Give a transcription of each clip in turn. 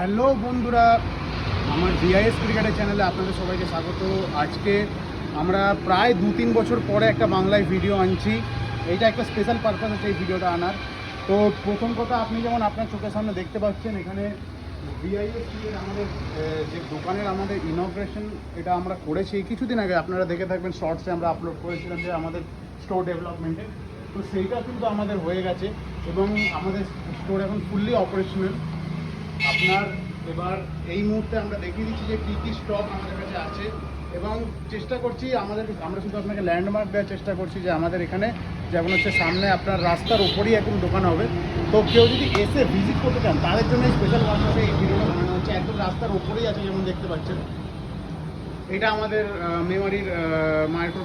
Hello বন্ধুরা, আমার ভিআইএস ক্রিকেটের চ্যানেলে আপনাদের সবাইকে স্বাগত। আজকে আমরা প্রায় দু তিন বছর পরে একটা বাংলায় ভিডিও আনছি। এইটা একটা স্পেশাল পারপাস আছে এই ভিডিওটা আনার। তো প্রথম কথা, আপনি যেমন আপনার চোখের সামনে দেখতে পাচ্ছেন, এখানে ক্রিকেট আমাদের যে দোকানের আমাদের ইনগ্রেশন এটা আমরা করেছি। কিছুদিন আগে আপনারা দেখে থাকবেন শর্টসে আমরা আপলোড করেছিলাম যে আমাদের স্টোর ডেভেলপমেন্টের তো সেইটা কিন্তু আমাদের হয়ে গেছে এবং আমাদের স্টোর এখন ফুললি অপারেশনাল আপনার এবার এই মুহূর্তে আমরা দেখিয়ে দিচ্ছি যে কী কী স্টক আমাদের কাছে আছে এবং চেষ্টা করছি আমাদের আমরা শুধু আপনাকে ল্যান্ডমার্ক দেওয়ার চেষ্টা করছি যে আমাদের এখানে যেমন হচ্ছে সামনে আপনার রাস্তার ওপরেই এখন দোকান হবে। তো কেউ যদি এসে ভিজিট করতে চান, তাদের জন্য স্পেশাল পারপাসে এই ভিডিওটা বানানো হচ্ছে। একদম রাস্তার ওপরেই আছে যেমন দেখতে পাচ্ছেন। এটা আমাদের মেমারির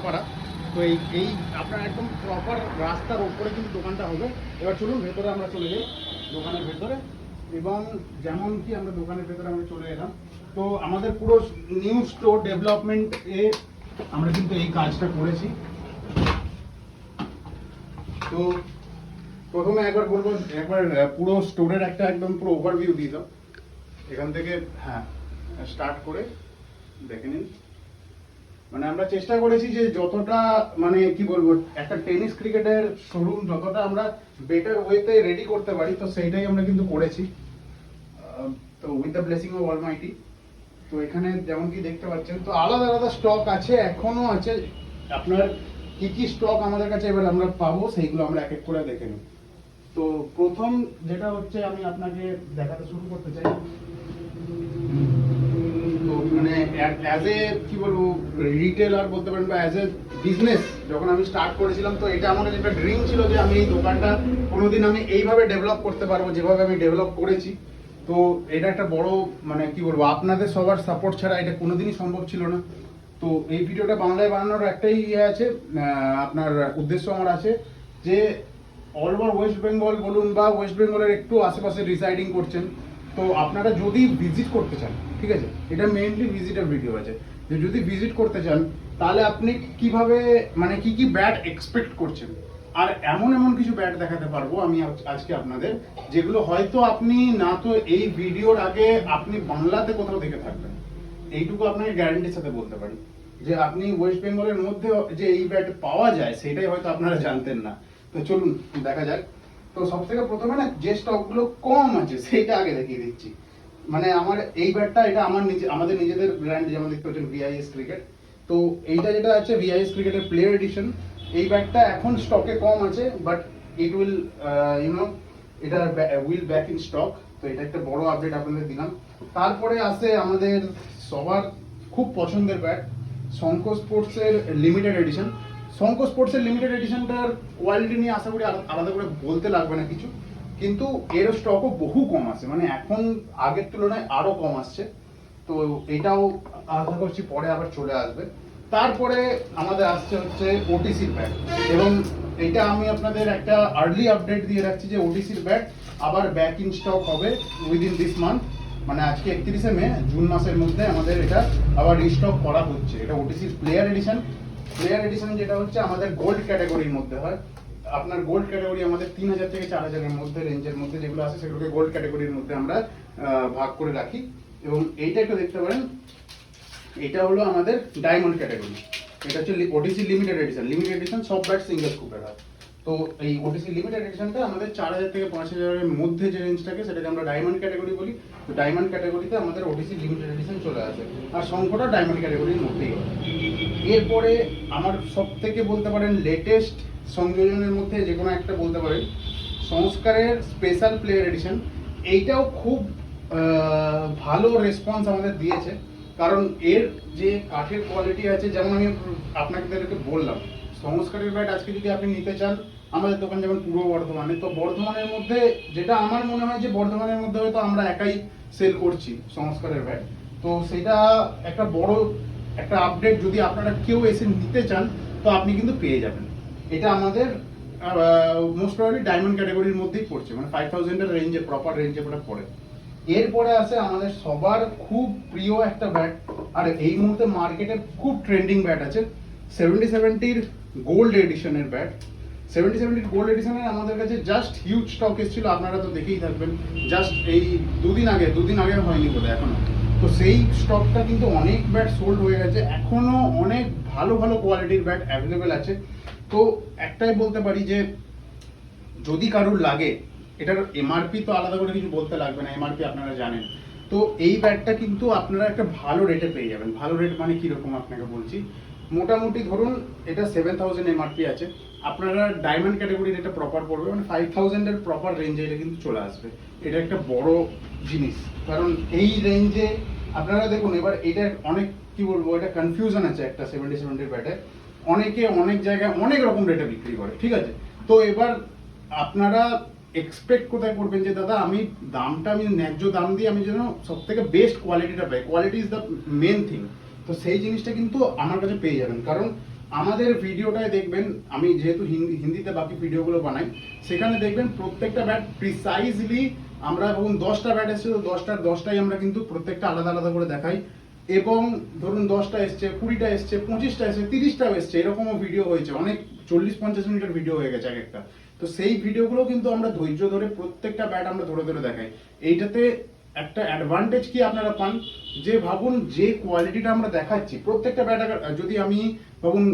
পাড়া। তো এই এই আপনার একদম প্রপার রাস্তার ওপরে কিন্তু দোকানটা হবে। এবার চলুন, ভেতরে আমরা চলে যাই। দোকানের ভেতরে। এবং যেমন কি আমরা দোকানের ভেতরে আমরা চলে এলাম, তো আমাদের পুরো নিউ স্টোর ডেভেলপমেন্ট এ আমরা কিন্তু এই কাজটা করেছি। তো প্রথমে একবার বলব, একবার পুরো স্টোরের একটা একদম পুরো ওভারভিউ দিয়ে দাও। এখান থেকে হ্যাঁ স্টার্ট করে দেখে নিন। মানে আমরা চেষ্টা করেছি যে যতটা মানে কি বলব, একটা টেনিস ক্রিকেটের শোরুম যতটা আমরা বেটার ওয়েতে রেডি করতে পারি, তো সেইটাই আমরা কিন্তু করেছি। তো with the blessing of almighty তো এখানে যেমন কি দেখতে পাচ্ছেন, তো আলাদা আলাদা স্টক আছে এখনও আছে। আপনার কি কি স্টক আমাদের কাছে এবার আমরা পাবো, সেইগুলো আমরা এক এক করে দেখে নিই তো প্রথম যেটা হচ্ছে, আমি আপনাকে দেখাতে শুরু করতে চাই। তো মানে অ্যাজ এ কি বলব রিটেলার বলতে পারেন বা অ্যাজ এ বিজনেস যখন আমি স্টার্ট করেছিলাম, তো এটা আমার একটা ড্রিম ছিল যে আমি এই দোকানটা কোনোদিন আমি এইভাবে ডেভেলপ করতে পারব, যেভাবে আমি ডেভেলপ করেছি। তো এটা একটা বড় মানে কি বলব, আপনাদের সবার সাপোর্ট ছাড়া এটা কোনোদিনই সম্ভব ছিল না। তো এই ভিডিওটা বাংলায় বানানোর একটাই ইয়ে আছে আপনার উদ্দেশ্য আমার আছে যে অল ওভার ওয়েস্ট বেঙ্গল বলুন বা ওয়েস্ট বেঙ্গলের একটু আশেপাশে রিসাইডিং করছেন, তো আপনারা যদি ভিজিট করতে চান, ঠিক আছে? এটা মেইনলি ভিজিটার ভিডিও আছে। যে যদি ভিজিট করতে চান, তাহলে আপনি কীভাবে মানে কি কি ব্যাট এক্সপেক্ট করছেন? আর এমন এমন কিছু ব্যাট দেখাতে পারব, আমি আজ- আজকে আপনাদের, যেগুলো হয়তো আপনি না তো এই ভিডিওর আগে আপনি বাংলাতে কোথাও দেখে থাকবেন। এইটুকু আপনাকে গ্যারান্টির সাথে বলতে পারি, যে আপনি ওয়েস্ট বেঙ্গলের মধ্যে যে এই ব্যাট পাওয়া যায়, সেটাই হয়তো আপনারা জানতেন না। তো চলুন, দেখা যাক। তো সব থেকে প্রথমে না, যে স্টকগুলো কম আছে, সেইটা আগে দেখিয়ে দিচ্ছি। মানে আমার এই ব্যাটটা, এটা আমার নিজে, আমাদের নিজেদের ব্র্যান্ড, যেমন দেখতে পাচ্ছেন ভিআইএস ক্রিকেট তো এইটা যেটা আছে ভিআইএস ক্রিকেটের প্লেয়ার এডিশন এই ব্যাগটা এখন স্টকে কম আছে but it will you know এটা উইল ব্যাক ইন স্টক তো এটা একটা বড় আপডেট আপনাদের দিলাম। তারপরে আছে আমাদের সবার খুব পছন্দের ব্যাট শঙ্খ স্পোর্টসের লিমিটেড এডিশন শঙ্খ স্পোর্টসের লিমিটেড এডিশনটার কোয়ালিটি নিয়ে আশা করি আলা- আলাদা করে বলতে লাগবে না কিছু। কিন্তু এর স্টকও বহু কম আছে। মানে এখন আগের তুলনায় আরও কম আসছে। তো এটাও আশা করছি পরে আবার চলে আসবে। তারপরে আমাদের আসছে হচ্ছে ওটিসির ব্যাট। এবং এটা আমি আপনাদের একটা আর্লি আপডেট দিয়ে রাখছি যে ওটিসির ব্যাট আবার ব্যাক ইন স্টক হবে উইদিন দিস মান্থ মানে আজকে একত্রিশে মে, জুন মাসের মধ্যে আমাদের এটা আবার রিস্টক করা হচ্ছে। এটা ওটিসির প্লেয়ার এডিশন প্লেয়ার এডিশন যেটা হচ্ছে আমাদের গোল্ড ক্যাটাগরির মধ্যে হয়। আপনার গোল্ড ক্যাটাগরি আমাদের তিন হাজার থেকে চার হাজারের মধ্যে রেঞ্জের মধ্যে যেগুলো আছে সেগুলোকে গোল্ড ক্যাটাগরির মধ্যে আমরা ভাগ করে রাখি। এবং এইটা একটু দেখতে পারেন এটা হলো আমাদের ডায়মন্ড ক্যাটাগরি এটা হচ্ছে OTC limited edition limited edition সব ব্যাট সিঙ্গেল স্কুপের হয়। তো এই ওটিসি লিমিটেড এডিশনটা আমাদের চার হাজার থেকে পাঁচ হাজারের মধ্যে যে রেঞ্জটাকে সেটাকে আমরা ডায়মন্ড ক্যাটাগরি বলি। তো ডায়মন্ড ক্যাটাগরিতে আমাদের ওটিসি লিমিটেড এডিশন চলে আসে। আর শঙ্কটা ডায়মন্ড ক্যাটাগরির মধ্যেই হয়। এরপরে আমার সব থেকে বলতে পারেন লেটেস্ট সংযোজনের মধ্যে যে কোনো একটা বলতে পারেন, সংস্কারের স্পেশাল প্লেয়ার এডিশন এইটাও খুব ভালো রেসপন্স আমাদের দিয়েছে। কারণ এর যে কাঠের কোয়ালিটি আছে, যেমন আমি আপনাদেরকে বললাম, সংস্কারের ব্যাট আজকে যদি আপনি নিতে চান, আমাদের দোকান যেমন পূর্ব বর্ধমানে, তো বর্ধমানের মধ্যে যেটা আমার মনে হয় যে বর্ধমানের মধ্যে হয়তো আমরা একাই সেল করছি সংস্কারের ব্যাট তো সেটা একটা বড় একটা আপডেট যদি আপনারা কেউ এসে নিতে চান, তো আপনি কিন্তু পেয়ে যাবেন। এটা আমাদের মোস্ট প্রবাবলি ডায়মন্ড ক্যাটাগরির মধ্যেই পড়ছে মানে ফাইভ থাউজেন্ডের রেঞ্জে প্রপার রেঞ্জে ওটা পড়ে। এরপরে আছে আমাদের সবার খুব প্রিয় একটা ব্যাট আর এই মুহূর্তে মার্কেটে খুব ট্রেন্ডিং ব্যাট আছে। সেভেন্টি সেভেন্টির গোল্ড এডিশনের ব্যাট সেভেন্টি সেভেন্টি গোল্ড এডিশনের আমাদের কাছে জাস্ট হিউজ স্টক এসেছিল, আপনারা তো দেখেই থাকবেন। জাস্ট এই দুদিন আগে দুদিন আগে হয়নি বলে এখনও। তো সেই স্টকটা কিন্তু অনেক ব্যাট সোল্ড হয়ে গেছে। এখনও অনেক ভালো ভালো কোয়ালিটির ব্যাট অ্যাভেলেবেল আছে। তো একটাই বলতে পারি যে, যদি কারুর লাগে এটার এমআরপি তো আলাদা করে কিছু বলতে লাগবে না এমআরপি আপনারা জানেন। তো এই ব্যাটটা কিন্তু আপনারা একটা ভালো রেটে পেয়ে যাবেন। ভালো রেট মানে কীরকম আপনাকে বলছি? মোটামুটি ধরুন এটা সেভেন থাউজেন্ড এমআরপি আছে। আপনারা ডায়মন্ড ক্যাটাগরির এটা প্রপার পড়বে মানে ফাইভ থাউজেন্ডের প্রপার রেঞ্জে এটা কিন্তু চলে আসবে। এটা একটা বড় জিনিস। কারণ এই রেঞ্জে আপনারা দেখুন, এবার এটা অনেক কি বলব, এটা কনফিউশন আছে একটা সেভেন্টি সেভেন্টির ব্যাটে অনেকে অনেক জায়গায় অনেক রকম রেটে বিক্রি করে, ঠিক আছে? তো এবার আপনারা এক্সপেক্ট কোথায় করবেন যে, দাদা, আমি দামটা, আমি ন্যায্য দাম দিয়ে আমি যেন সব থেকে বেস্ট কোয়ালিটিটা পাই। Quality is the main thing তো সেই জিনিসটা কিন্তু আমার কাছে পেয়ে যাবেন। কারণ আমাদের ভিডিওটায় দেখবেন, আমি যেহেতু হিন্দি, হিন্দিতে বাকি ভিডিওগুলো বানাই, সেখানে দেখবেন প্রত্যেকটা ব্যাট প্রিসাইজলি আমরা ধরুন দশটা ব্যাট এসছে, তো দশটার দশটাই আমরা কিন্তু প্রত্যেকটা আলাদা আলাদা করে দেখাই। এবং ধরুন দশটা এসছে, কুড়িটা এসছে, পঁচিশটা এসছে, তিরিশটাও এসছে, এরকমও ভিডিও হয়েছে। অনেক চল্লিশ, পঞ্চাশ মিনিটের ভিডিও হয়ে গেছে এক একটা। তো সেই ভিডিওগুলো কিন্তু আমরা ধৈর্য ধরে প্রত্যেকটা ব্যাট আমরা ধরে ধরে দেখাই। এইটাতে একটা অ্যাডভান্টেজ কি আপনারা পান? যে ভাবুন যে কোয়ালিটিটা আমরা দেখাচ্ছি, প্রত্যেকটা ব্যাট যদি আমি ভাবুন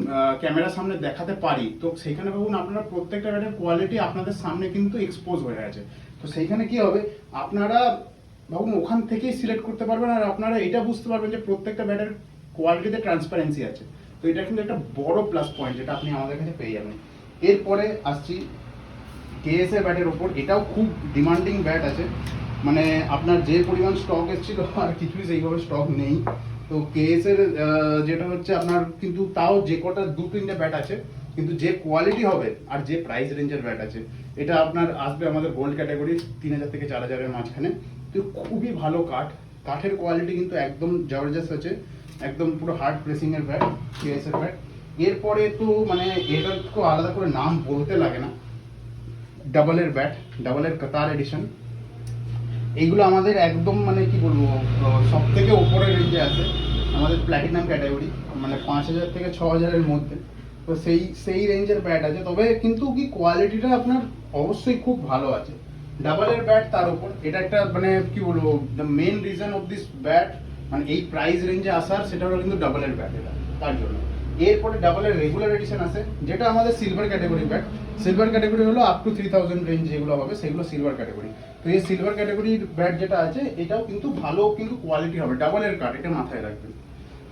ক্যামেরার সামনে দেখাতে পারি, তো সেখানে ভাবুন আপনারা প্রত্যেকটা ব্যাটের কোয়ালিটি আপনাদের সামনে কিন্তু এক্সপোজ হয়ে আছে। তো সেইখানে কি হবে? আপনারা ভাবুন, ওখান থেকেই সিলেক্ট করতে পারবেন আর আপনারা এটা বুঝতে পারবেন যে প্রত্যেকটা ব্যাটের কোয়ালিটিতে ট্রান্সপারেন্সি আছে। তো এটা কিন্তু একটা বড় প্লাস পয়েন্ট যেটা আপনি আমাদের কাছে পেয়ে যাবেন। এরপরে আসছি কেএস এর ব্যাটের ওপর, এটাও খুব ডিমান্ডিং ব্যাট আছে। মানে আপনার যে পরিমাণ স্টক এসেছিল, আর কিছুই সেইভাবে স্টক নেই। তো কেএস এর যেটা হচ্ছে আপনার কিন্তু তাও যে কটা, দু, তিনটে ব্যাট আছে। কিন্তু যে কোয়ালিটি হবে, আর যে প্রাইস রেঞ্জের ব্যাট আছে, এটা আপনার আসবে আমাদের গোল্ড ক্যাটাগরি তিন হাজার থেকে চার হাজারের মাঝখানে। তো খুবই ভালো কাঠ। কাঠের কোয়ালিটি কিন্তু একদম জবরদস্ত আছে। একদম পুরো হার্ড প্রেসিং এর ব্যাট কেএস এর ব্যাট এরপরে তো মানে এটার তো আলাদা করে নাম বলতে লাগে না। ডাবলের ব্যাট, ডাবলের কাতার এডিশন এইগুলো আমাদের একদম মানে কি বলব সব থেকে ওপরের রেঞ্জে আছে। আমাদের প্ল্যাটিনাম ক্যাটাগরি মানে পাঁচ হাজার থেকে ছ হাজারের মধ্যে। তো সেই সেই রেঞ্জের ব্যাট আছে। তবে কিন্তু কি কোয়ালিটিটা আপনার অবশ্যই খুব ভালো আছে। ডাবলের ব্যাট তার উপর, এটা একটা মানে কি বলব the main reason of this bat মানে এই প্রাইস রেঞ্জে আসার, সেটা হলো কিন্তু ডাবলের ব্যাট এটা, তার জন্য। এরপরে ডাবলের রেগুলার এডিশন আছে, যেটা আমাদের silver category bat silver category হলো up to three thousand range যেগুলো হবে, সেগুলো সিলভার ক্যাটাগরি তো এই সিলভার ক্যাটাগরির ব্যাট যেটা আছে, এটাও কিন্তু ভালো কিন্তু কোয়ালিটি হবে। ডাবলের কাট এটা মাথায় রাখবেন।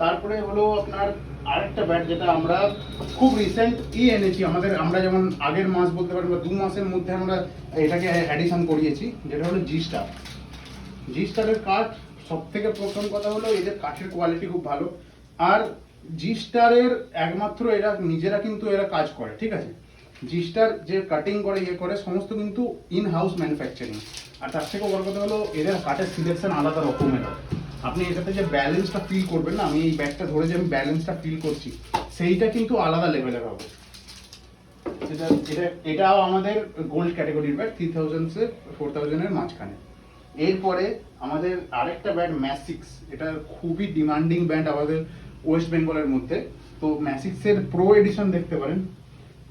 তারপরে হলো আপনার আরেকটা ব্যাট যেটা আমরা খুব রিসেন্ট ই এনেছি, আমাদের আমরা যেমন আগের মাস বলতে পারি বা দু মাসের মধ্যে আমরা এটাকে অ্যাডিশন করিয়েছি, যেটা হলো জি স্টার জি স্টারের কাঠ সব থেকে প্রথম কথা হলো এদের কাঠের কোয়ালিটি খুব ভালো। আর জি স্টারের একমাত্র এরা, নিজেরা কিন্তু এরা কাজ করে, ঠিক আছে? জি স্টার যে কাটিং করে ইয়ে করে, সমস্ত কিন্তু ইন হাউস ম্যানুফ্যাকচারিং আর তার থেকে বড় কথা হলো, এদের কাঠের সিলেকশন আলাদা রকমের আপনি এটাতে যে ব্যালেন্সটা ফিল করবেন না, আমি এই ব্যাগটা ধরে যে আমি ব্যালেন্সটা ফিল করছি, সেইটা কিন্তু আলাদা লেভেলের হবে। সেটা এটা, এটাও আমাদের গোল্ড ক্যাটাগরির ব্যাট থ্রি থাউজেন্ড ফোর থাউজেন্ডের মাঝখানে। এরপরে আমাদের আরেকটা ব্যান্ড ম্যাসিক্স এটা খুবই ডিমান্ডিং ব্যান্ড আমাদের ওয়েস্ট বেঙ্গলের মধ্যে। তো ম্যাসিক্সের প্রো এডিশন দেখতে পারেন।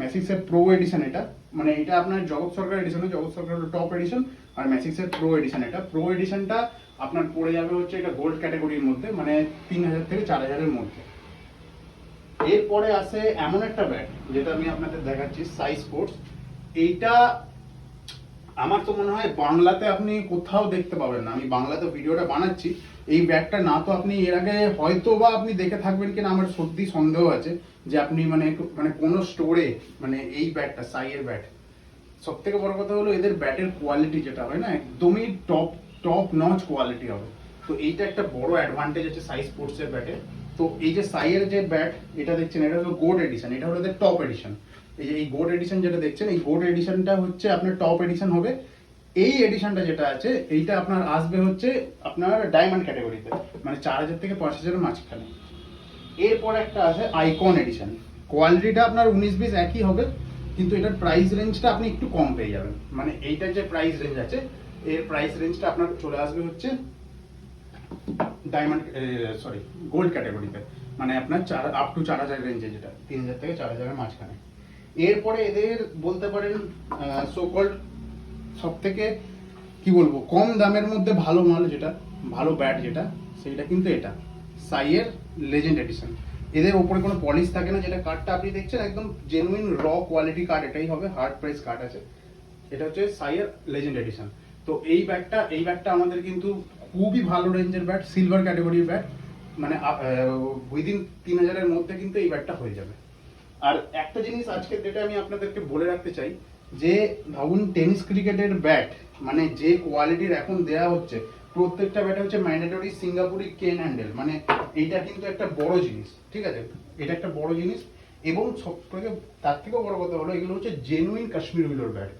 ম্যাসিক্সের প্রো এডিশন এটা। মানে এটা আপনার Jagat Sarkar edition Jagat Sarkar top edition আর ম্যাসিক্সের প্রো এডিশন এটা। প্রো এডিশনটা আপনার পড়ে যাবে হচ্ছে এটা গোল্ড ক্যাটাগরির মধ্যে মানে তিন হাজার থেকে চার হাজারের মধ্যে। এরপরে আসে এমন একটা ব্যাট যেটা আমি আপনাদের দেখাচ্ছি সাই স্পোর্টস এইটা আমার তো মনে হয় বাংলাতে আপনি কোথাও দেখতে পাবেন না। আমি বাংলাতে ভিডিওটা বানাচ্ছি। এই ব্যাগটা না তো আপনি এর আগে হয়তো বা আপনি দেখে থাকবেন কিনা, আমার সত্যি সন্দেহ আছে যে আপনি মানে মানে কোনো স্টোরে মানে এই ব্যাটটা সাইয়ের ব্যাট সব থেকে বড় কথা হলো এদের ব্যাটের কোয়ালিটি যেটা হয় না, একদমই টপ টপ নচ কোয়ালিটি হবে। তো এইটা একটা বড় অ্যাডভান্টেজ আছে সাই স্পোর্টসের ব্যাটে তো এই যে সাইয়ের যে ব্যাট এটা দেখছেন, এটা হলো গোড এডিশন এটা হলো এদের টপ এডিশন এই যে এই গোড এডিশন যেটা দেখছেন, এই গোড এডিশনটা হচ্ছে আপনার টপ এডিশন হবে। এই এডিশনটা যেটা আছে, এইটা আপনার আসবে হচ্ছে আপনার ডায়মন্ড ক্যাটাগরিতে মানে চার হাজার থেকে পাঁচ হাজারের মাঝখানে। এরপর একটা আছে আইকন এডিশন কোয়ালিটিটা আপনার উনিশ বিশ একই হবে, কিন্তু এটার প্রাইস রেঞ্জটা আপনি একটু কম পেয়ে যাবেন। মানে এইটার যে প্রাইস রেঞ্জ আছে, এর প্রাইস রেঞ্জটা আপনার চলে আসবে হচ্ছে ডায়মন্ড সরি গোল্ড ক্যাটাগরিতে মানে আপনার চার আপ টু চার হাজার রেঞ্জে যেটা, তিন হাজার থেকে চার হাজারের মাঝখানে। এরপরে এদের বলতে পারেন সোকল্ড সব থেকে কি বলব, কম দামের মধ্যে ভালো মাল যেটা, ভালো ব্যাট যেটা, সেইটা কিন্তু এটা। সাইয়ের লেজেন্ড এডিশন এদের ওপরে কোনো পলিশ থাকে না, যেটা কার্ডটা আপনি দেখছেন, একদম জেনুইন র কোয়ালিটি কার্ড এটাই হবে হার্ড প্রাইস কার্ড আছে। এটা হচ্ছে সাইয়ের লেজেন্ড এডিশন তো এই ব্যাগটা এই ব্যাগটা আমাদের কিন্তু খুবই ভালো রেঞ্জের ব্যাট সিলভার ক্যাটাগরির ব্যাট মানে উইদিন তিন হাজারের মধ্যে কিন্তু এই ব্যাটটা হয়ে যাবে। আর একটা জিনিস আজকের ডেটে আমি আপনাদেরকে বলে রাখতে চাই যে ভাবুন টেনিস ক্রিকেটের ব্যাট মানে যে কোয়ালিটির এখন দেয়া হচ্ছে, প্রত্যেকটা ব্যাটে হচ্ছে ম্যান্ডেটরি সিঙ্গাপুরি কেন হ্যান্ডেল মানে এইটা কিন্তু একটা বড় জিনিস, ঠিক আছে? এটা একটা বড় জিনিস এবং সব থেকে তার থেকেও বড় কথা হলো, এগুলো হচ্ছে জেনুইন কাশ্মীর উইলোর ব্যাট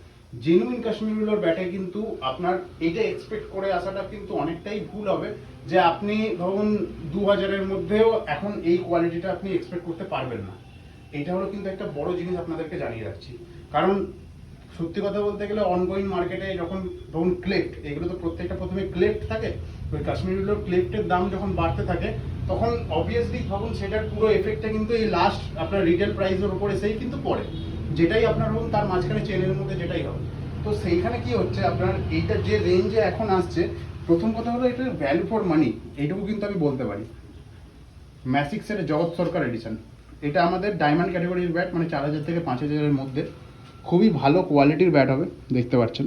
জেনুইন কাশ্মীর উইলোর ব্যাটে কিন্তু আপনার এটা এক্সপেক্ট করে আসাটা কিন্তু অনেকটাই ভুল হবে, যে আপনি ধরুন দু হাজারের মধ্যেও এখন এই কোয়ালিটিটা আপনি এক্সপেক্ট করতে পারবেন না। এটা হলো কিন্তু একটা বড় জিনিস আপনাদেরকে জানিয়ে রাখছি। কারণ সত্যি কথা বলতে গেলে অনগোয়িং মার্কেটে যখন ধরুন ক্লেফট এগুলো তো প্রত্যেকটা প্রথমে ক্লেফট থাকে, ওই কাশ্মীরগুলোর ক্লেফটের দাম যখন বাড়তে থাকে, তখন অবভিয়াসলি তখন সেটার পুরো এফেক্টটা কিন্তু এই লাস্ট আপনার রিটেল প্রাইসের উপরে সেই কিন্তু পড়ে। যেটাই আপনার ধরুন তার মাঝখানে চেনের মধ্যে যেটাই হবে তো সেইখানে কি হচ্ছে, আপনার এইটা যে রেঞ্জে এখন আসছে, প্রথম কথা হলো এটার ভ্যালু ফর মানি এইটুকু কিন্তু আমি বলতে পারি। ম্যাসিক্সের জগৎ সরকার এডিশন এটা আমাদের ডায়মন্ড ক্যাটাগরির ব্যাট মানে চার হাজার থেকে পাঁচ হাজারের মধ্যে। খুবই ভালো কোয়ালিটির ব্যাট হবে, দেখতে পাচ্ছেন।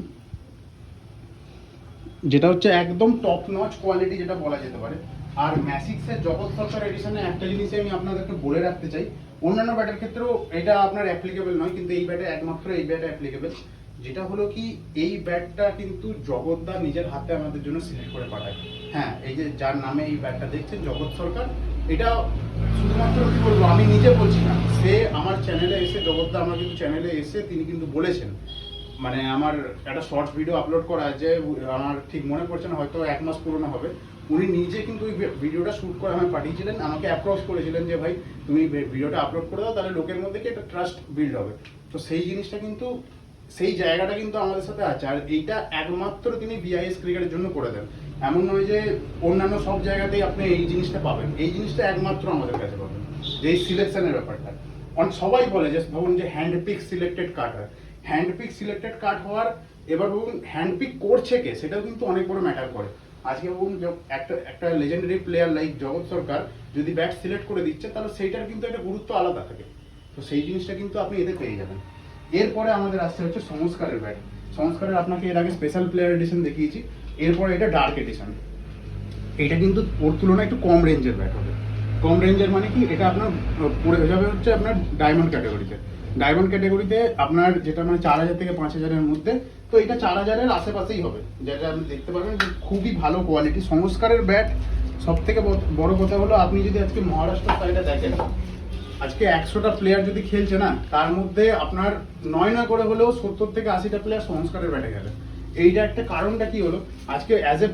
যেটা হচ্ছে একদম টপ নচ কোয়ালিটি যেটা বলা যেতে পারে। আর ম্যাসিক্সের জগৎ সরকার এডিশনে একটা জিনিসই আমি আপনাদেরকে বলে রাখতে চাই। অন্যান্য ব্যাটের ক্ষেত্রেও এটা আপনার অ্যাপ্লিকেবল নয়, কিন্তু এই ব্যাটে একমাত্র এই ব্যাটে অ্যাপ্লিকেবল যেটা হলো কি, এই ব্যাটটা কিন্তু জগৎদা নিজের হাতে আমাদের জন্য সিলেক্ট করে পাঠায়। হ্যাঁ এই যে যার নামে এই ব্যাটটা দেখছেন, জগৎ সরকার এটা শুধুমাত্র কি বলব, আমি নিজে বলছি না। সে আমার চ্যানেলে এসে জগৎদা আমার কিন্তু চ্যানেলে এসে তিনি কিন্তু বলেছেন। মানে আমার একটা শর্টস ভিডিও আপলোড করা আছে, আমার ঠিক মনে পড়ছে না, হয়তো এক মাস পুরনো হবে। উনি নিজে কিন্তু ওই ভিডিওটা শ্যুট করে আমাকে পাঠিয়েছিলেন, আমাকে অ্যাপ্রোচ করেছিলেন যে, ভাই, তুমি ভিডিওটা আপলোড করে দাও, তাহলে লোকের মধ্যে কি একটা ট্রাস্ট বিল্ড হবে? তো সেই জিনিসটা কিন্তু, সেই জায়গাটা কিন্তু আমাদের সাথে আছে। আর এইটা একমাত্র তিনি বিআইএস ক্রিকেটের জন্য করে দেন। এমন নয় যে অন্যান্য সব জায়গাতেই আপনি এই জিনিসটা পাবেন। এই জিনিসটা একমাত্র আমাদের কাছে পাবেন। যে এই সিলেকশনের ব্যাপারটা। অনেক সবাই বলে যে ভাবুন যে হ্যান্ড পিক সিলেক্টেড কার্ড হয়। হ্যান্ড পিক সিলেক্টেড কার্ড হওয়ার এবার ভাবুন হ্যান্ড পিক করছে কে? সেটাও কিন্তু অনেক বড় ম্যাটার করে। আজকে ভাবুন একটা একটা লেজেন্ডারি প্লেয়ার লাইক জগৎ সরকার যদি ব্যাট সিলেক্ট করে দিচ্ছে, তাহলে সেইটার কিন্তু একটা গুরুত্ব আলাদা থাকে। তো সেই জিনিসটা কিন্তু আপনি এতে পেয়ে যাবেন। এরপরে আমাদের আসছে হচ্ছে সংস্কারের ব্যাট সংস্কারের আপনাকে এর আগে স্পেশাল প্লেয়ার এডিশন দেখিয়েছি। এরপরে এটা ডার্ক এডিশন এটা কিন্তু ওর তুলনায় একটু কম রেঞ্জের ব্যাট হবে। কম রেঞ্জের মানে কি? এটা আপনার পড়ে যাবে হচ্ছে আপনার ডায়মন্ড ক্যাটাগরিতে ডায়মন্ড ক্যাটাগরিতে আপনার যেটা মানে চার হাজার থেকে পাঁচ হাজারের মধ্যে, তো এটা চার হাজারের আশেপাশেই হবে। যেটা আপনি দেখতে পাবেন যে খুবই ভালো কোয়ালিটি সংস্কারের ব্যাট সব থেকে বড় কথা হলো আপনি যদি আজকে মহারাষ্ট্র সাইডে দেখেন, আজকে একশোটা প্লেয়ার যদি খেলছে না, তার মধ্যে আপনার নয় নয় করে হলেও সত্তর থেকে আশিটা প্লেয়ার সংস্কারের ব্যাটে গেলে এইটা একটা কারণটা কি হলো? আজকে অ্যাজ এ,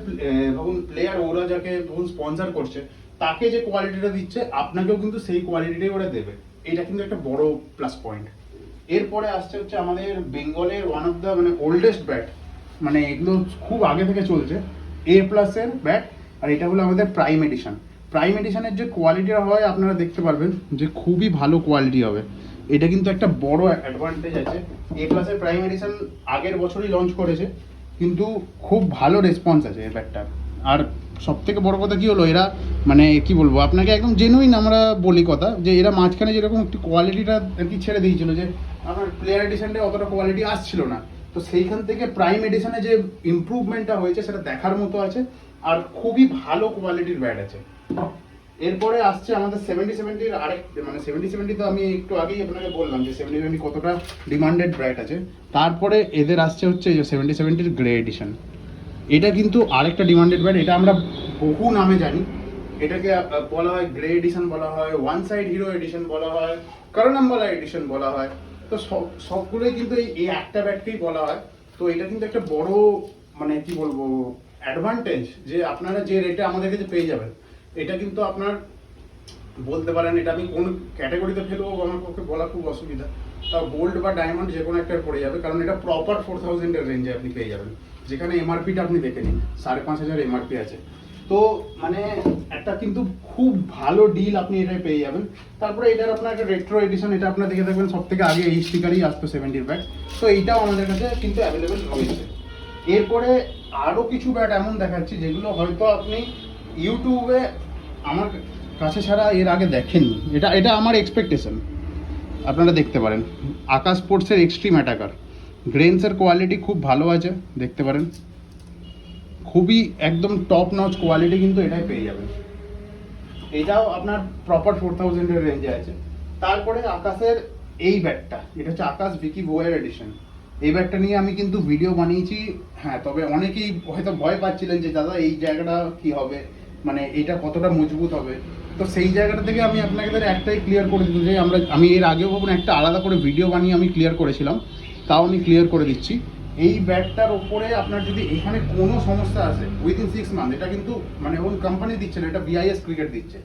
ধরুন প্লেয়ার ওরা যাকে ধরুন স্পন্সর করছে, তাকে যে কোয়ালিটিটা দিচ্ছে, আপনাকেও কিন্তু সেই কোয়ালিটিটাই ওরা দেবে। এটা কিন্তু একটা বড় প্লাস পয়েন্ট এরপরে আসছে হচ্ছে আমাদের বেঙ্গলের ওয়ান অফ দ্য মানে ওল্ডেস্ট ব্যাট মানে এগুলো খুব আগে থেকে চলছে। এ প্লাসের ব্যাট আর এটা হলো আমাদের প্রাইম এডিশন প্রাইম এডিশনের যে কোয়ালিটিটা হয়, আপনারা দেখতে পারবেন যে খুবই ভালো কোয়ালিটি হবে। এটা কিন্তু একটা বড় অ্যাডভান্টেজ আছে। এ প্লাসের প্রাইম এডিশন আগের বছরই লঞ্চ করেছে, কিন্তু খুব ভালো রেসপন্স আছে এ ব্যাটটার আর সব থেকে বড় কথা কী হলো, এরা মানে কি বলব, আপনাকে একদম জেনুইন আমরা বলি কথা, যে এরা মাঝখানে যেরকম একটু কোয়ালিটিটা আর কি ছেড়ে দিয়েছিল, যে আমার প্লেয়ার এডিশনটা অতটা কোয়ালিটি আসছিল না। তো সেইখান থেকে প্রাইম এডিশনে যে ইমপ্রুভমেন্টটা হয়েছে, সেটা দেখার মতো আছে, আর খুবই ভালো কোয়ালিটির ব্যাট আছে। এরপরে আসছে আমাদের সেভেন্টি সেভেন্টির আরেক মানে সেভেন্টি সেভেন্টি তো আমি একটু আগেই আপনাকে বললাম যে সেভেন্টি সেভেন্টি কতটা ডিমান্ডেড ব্র্যাট আছে। তারপরে এদের আসছে হচ্ছে এই যে সেভেন্টি সেভেন্টির গ্রে এডিশন এটা কিন্তু আরেকটা ডিমান্ডেড ব্র্যাট এটা আমরা বহু নামে জানি। এটাকে বলা হয় গ্রে এডিশন বলা হয় ওয়ান সাইড হিরো এডিশন বলা হয় করনাম্বালা এডিশন বলা হয়। তো সব, সবগুলোই কিন্তু এই এই একটা ব্যাটকেই বলা হয়। তো এটা কিন্তু একটা বড় মানে কি বলব অ্যাডভান্টেজ যে আপনারা যে রেটে আমাদের কাছে পেয়ে যাবেন। এটা কিন্তু আপনার বলতে পারেন এটা আমি কোন ক্যাটাগরিতে ফেলব আমার পক্ষে বলা খুব অসুবিধা। তা গোল্ড বা ডায়মন্ড যে কোনো একটা পড়ে যাবে, কারণ এটা প্রপার ফোর থাউজেন্ডের রেঞ্জে আপনি পেয়ে যাবেন। যেখানে এমআরপিটা আপনি দেখে নিন, সাড়ে পাঁচ হাজার এমআরপি আছে। তো মানে একটা কিন্তু খুব ভালো ডিল আপনি এটাই পেয়ে যাবেন। তারপরে এটার আপনার একটা রেট্রো এডিশন এটা আপনার দেখে থাকবেন সব থেকে আগে এই স্টিকারই আসতো সেভেন্টির ব্যাট তো এইটাও আমাদের কাছে কিন্তু অ্যাভেলেবেল রয়েছে। এরপরে আরও কিছু ব্যাট এমন দেখাচ্ছি, যেগুলো হয়তো আপনি ইউটিউবে আমার কাছে ছাড়া এর আগে দেখেননি। এটা এটা আমার এক্সপেকটেশন আপনারা দেখতে পারেন। আকাশ স্পোর্টসের এক্সট্রিম অ্যাটাকার গ্রেনসের কোয়ালিটি খুব ভালো আছে, দেখতে পারেন। খুবই একদম টপ নচ কোয়ালিটি কিন্তু এটাই পেয়ে যাবেন। এটাও আপনার প্রপার ফোর থাউজেন্ডের রেঞ্জে আছে। তারপরে আকাশের এই ব্যাগটা এটা হচ্ছে আকাশ ভিকি বোয়ের এডিশন এই ব্যাগটা নিয়ে আমি কিন্তু ভিডিও বানিয়েছি। হ্যাঁ তবে অনেকেই হয়তো ভয় পাচ্ছিলেন যে, দাদা, এই জায়গাটা কি হবে? মানে এটা কতটা মজবুত হবে? তো সেই জায়গাটা থেকে আমি আপনাকে তাহলে একটাই ক্লিয়ার করে দিতে যে আমরা আমি এর আগেও কখনো একটা আলাদা করে ভিডিও বানিয়ে আমি ক্লিয়ার করেছিলাম, তাও আমি ক্লিয়ার করে দিচ্ছি। এই ব্যাগটার ওপরে আপনার যদি এখানে কোনো সমস্যা আসে উইদিন সিক্স মান্থ এটা কিন্তু মানে ওন কোম্পানি দিচ্ছে না, এটা বিআইএস ক্রিকেট দিচ্ছে।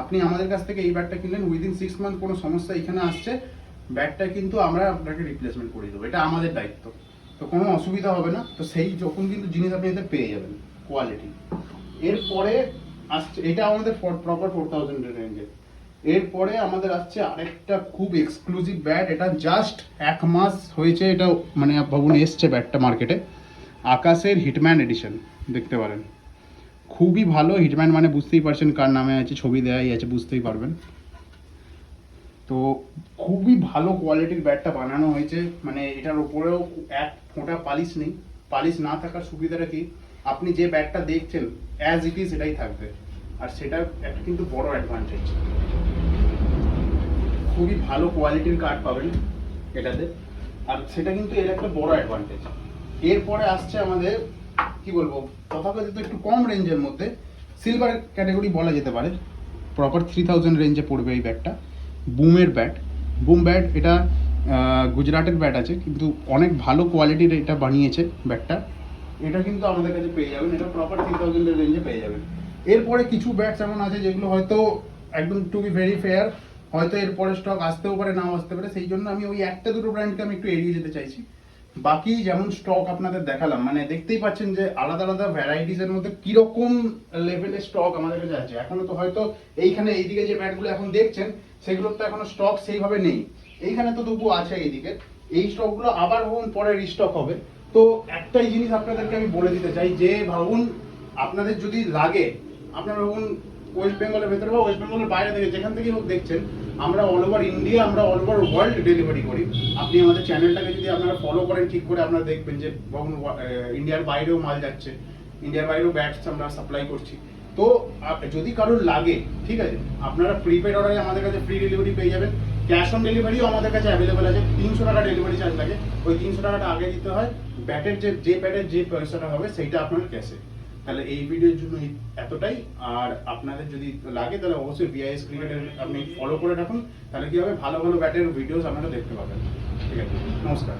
আপনি আমাদের কাছ থেকে এই ব্যাগটা কিনলেন উইদিন সিক্স মান্থ কোনো সমস্যা এখানে আসছে, ব্যাগটা কিন্তু আমরা আপনাকে রিপ্লেসমেন্ট করে দেবো, এটা আমাদের দায়িত্ব। তো কোনো অসুবিধা হবে না, তো সেই যখন কিন্তু জিনিস আপনি এতে পেয়ে যাবেন কোয়ালিটি এরপরে আসছে, এটা আমাদের প্রপার ফোর থাউজেন্ডের রেঞ্জে এরপরে আমাদের আসছে আরেকটা খুব এক্সক্লুসিভ ব্যাট এটা জাস্ট এক মাস হয়েছে, এটা মানে ভাবুন এসছে ব্যাটটা মার্কেটে আকাশের হিটম্যান এডিশন দেখতে পারেন। খুবই ভালো হিটম্যান মানে বুঝতেই পারছেন কার নামে আছে, ছবি দেয়াই আছে, বুঝতেই পারবেন। তো খুবই ভালো কোয়ালিটির ব্যাটটা বানানো হয়েছে মানে এটার উপরেও এক ফোঁটা পালিশ নেই। পালিশ না থাকার সুবিধাটা কি? আপনি যে ব্যাটটা দেখছেন অ্যাজ ইট ইজ এটাই থাকবে। আর সেটা একটা কিন্তু বড় অ্যাডভান্টেজ খুবই ভালো কোয়ালিটির কার্ড পাবেন এটাতে। আর সেটা কিন্তু এর একটা বড় অ্যাডভান্টেজ এরপরে আসছে আমাদের, কি বলব, তথাকথিত একটু কম রেঞ্জের মধ্যে সিলভার ক্যাটাগরি বলা যেতে পারে। প্রপার থ্রি থাউজেন্ড রেঞ্জে পড়বে এই ব্যাটটা বুমের ব্যাট বুম ব্যাট এটা গুজরাটের ব্যাট আছে, কিন্তু অনেক ভালো কোয়ালিটির এটা বানিয়েছে ব্যাটটা এটা কিন্তু আমাদের কাছে পেয়ে যাবেন, এটা প্রপার থ্রি থাউজেন্ডের রেঞ্জে পেয়ে যাবেন। এরপরে কিছু ব্যাটস এমন আছে যেগুলো হয়তো একদম টু বি ভেরি ফেয়ার হয়তো এরপরে স্টক আসতেও পারে, নাও আসতে পারে। সেই জন্য আমি ওই একটা দুটো ব্র্যান্ডকে আমি একটু এড়িয়ে যেতে চাইছি। বাকি যেমন স্টক আপনাদের দেখালাম মানে দেখতেই পাচ্ছেন যে আলাদা আলাদা ভ্যারাইটিস এর মধ্যে কীরকম লেভেলের স্টক আমাদের কাছে আছে। এখনও তো হয়তো এইখানে এইদিকে যে ব্যাটগুলো এখন দেখছেন, সেগুলোর তো এখনও স্টক সেইভাবে নেই। এইখানে তো তবু আছে এইদিকে। এই স্টকগুলো আবার ভাবুন পরে রিস্টক হবে। তো একটাই জিনিস আপনাদেরকে আমি বলে দিতে চাই, যে ভাবুন, আপনাদের যদি লাগে, আপনারা ভাবুন ওয়েস্ট বেঙ্গলের ভেতরে বা ওয়েস্ট বেঙ্গলের বাইরে থেকে যেখান থেকেই হোক দেখছেন, আমরা অল ওভার ইন্ডিয়া আমরা অল ওভার ওয়ার্ল্ড ডেলিভারি করি। আপনি আমাদের চ্যানেলটাকে যদি আপনারা ফলো করেন, ঠিক করে আপনারা দেখবেন যে, ভাবুন ইন্ডিয়ার বাইরেও মাল যাচ্ছে ইন্ডিয়ার বাইরেও ব্যাটস আমরা সাপ্লাই করছি। তো যদি কারোর লাগে, ঠিক আছে, আপনারা প্রিপেড অর্ডারে আমাদের কাছে ফ্রি ডেলিভারি পেয়ে যাবেন। ক্যাশ অন ডেলিভারিও আমাদের কাছে অ্যাভেলেবেল আছে। তিনশো টাকা ডেলিভারি চার্জ লাগে। ওই তিনশো টাকাটা আগে দিতে হয়। ব্যাটের যে যে ব্যাটের যে পয়সাটা হবে, সেইটা আপনার ক্যাশে। তাহলে এই ভিডিওর জন্য এতটাই। আর আপনাদের যদি লাগে, তাহলে অবশ্যই বিআইএস ক্রিকেটের আপনি ফলো করে রাখুন। তাহলে কি হবে? ভালো ভালো ব্যাটের ভিডিওস আপনারা দেখতে পাবেন। ঠিক আছে? নমস্কার।